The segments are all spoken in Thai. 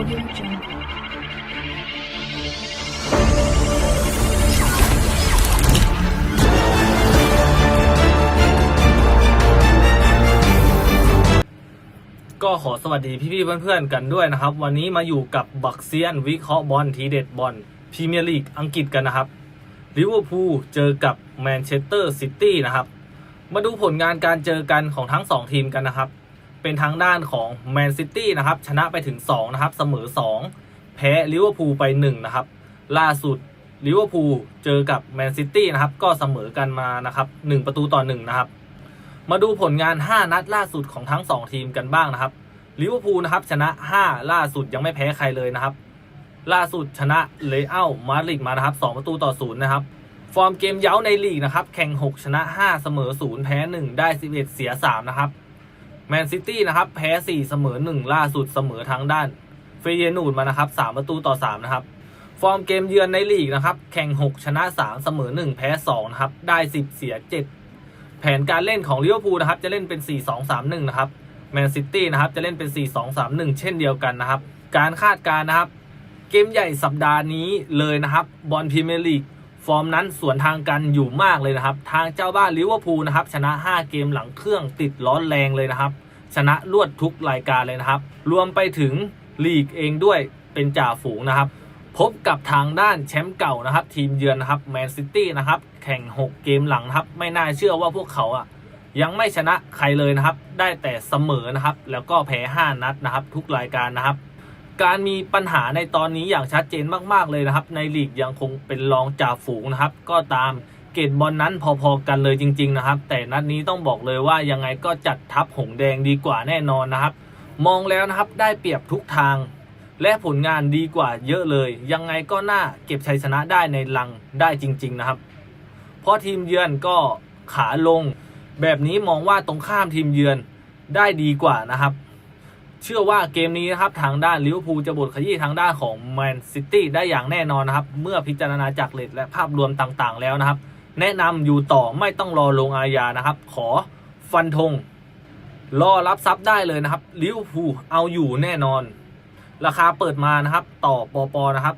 Audio Jungle. ก็ขอสวัสดีพี่ๆเพื่อนๆกันด้วยนะครับ วันนี้มาอยู่กับบักเซียนวิเคราะห์บอลทีเด็ดบอลพรีเมียร์ลีกอังกฤษกันนะครับลิเวอร์พูลเจอกับแมนเชสเตอร์ซิตี้นะครับ มาดูผลงานการเจอกันของทั้ง 2 ทีมกันนะครับ เป็นทางด้านของแมนซิตี้นะครับชนะไปถึง2นะครับเสมอ 2 แพ้ลิเวอร์พูลไป1นะครับล่าสุดลิเวอร์พูลเจอกับแมนซิตี้นะครับก็เสมอกันมานะครับ1ประตูต่อ1นะครับมาดูผลงาน 5 นัดล่าสุดของทั้ง 2 ทีมกันบ้างนะครับลิเวอร์พูลนะครับชนะ 5 ล่าสุดยังไม่แพ้ใครเลยนะครับ ล่าสุดชนะเลอัลมาดริดมานะครับ2ประตูต่อ0นะครับฟอร์มเกมเย้าในลีกนะครับแข่ง 6 ชนะ 5 เสมอ 0 แพ้ 1 ได้ 11 เสีย 3 นะครับ แมนซิตี้นะครับแพ้4เสมอ1 ล่าสุดเสมอทางด้านเฟเยนูดมานะครับ3ประตูต่อ3นะครับฟอร์มเกมเยือนในลีกนะครับแข่ง 6 ชนะ 3 เสมอ 1 แพ้2นะครับได้ 10 เสีย 7 แผนการเล่นของลิเวอร์พูลนะครับจะเล่นเป็น 4-2-3-1 นะครับแมนซิตี้นะครับจะเล่นเป็น 4-2-3-1 เช่นเดียวกันนะครับการคาดการนะครับ เกมใหญ่สัปดาห์นี้เลยนะครับบอลพรีเมียร์ลีก ฟอร์มนั้นสวนทางกันอยู่มากเลยนะครับ ทางเจ้าบ้านลิเวอร์พูลนะครับชนะ 5 เกมหลังเครื่องติดร้อนแรงเลยนะครับ ชนะรวดทุกรายการเลยนะครับ รวมไปถึงลีกเองด้วยเป็นจ่าฝูงนะครับ พบกับทางด้านแชมป์เก่านะครับ ทีมเยือนนะครับแมนซิตี้นะครับ แข่ง 6 เกมหลังครับ ไม่น่าเชื่อว่าพวกเขาอะยังไม่ชนะใครเลยนะครับ ได้แต่เสมอนะครับ แล้วก็แพ้ 5 นัดนะครับ ทุกรายการนะครับ การมีปัญหาในตอนนี้อย่างชัดเจนมากๆเลยนะครับ ในลีกยังคงเป็นรองจ่าฝูงนะครับ ก็ตามเกตบอลนั้นพอๆกันเลยจริง ๆนะครับ แต่นัดนี้ต้องบอกเลยว่ายังไงก็จัดทัพหงแดงดีกว่าแน่นอนนะครับ มองแล้วนะครับได้เปรียบทุกทาง และผลงานดีกว่าเยอะเลย ยังไงก็น่าเก็บชัยชนะได้ในลังได้จริง ๆนะครับ เพราะทีมเยือนก็ขาลง แบบนี้มองว่าตรงข้ามทีมเยือนได้ดีกว่านะครับ เชื่อว่าเกมนี้นะครับทางด้านลิเวอร์พูลจะบดขยี้ทางด้านของแมนซิตี้ได้อย่างแน่นอนนะครับ เมื่อพิจารณาจากเลทและภาพรวมต่างๆ แล้วนะครับ แนะนำอยู่ต่อไม่ต้องรอลงอาญานะครับ ขอฟันธงรอรับทรัพย์ได้เลยนะครับลิเวอร์พูลเอาอยู่แน่นอน ราคาเปิดมานะครับ ต่อปอปอนะครับ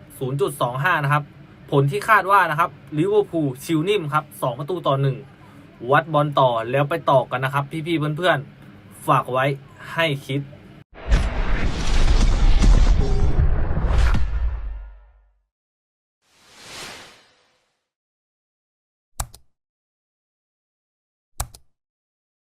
0.25 นะครับ ผลที่คาดว่านะครับลิเวอร์พูลชิลนิ่มครับ 2 ประตูต่อ 1 วัดบอลต่อแล้วไปต่อกันนะครับ พี่ๆเพื่อนๆ ฝากไว้ให้คิด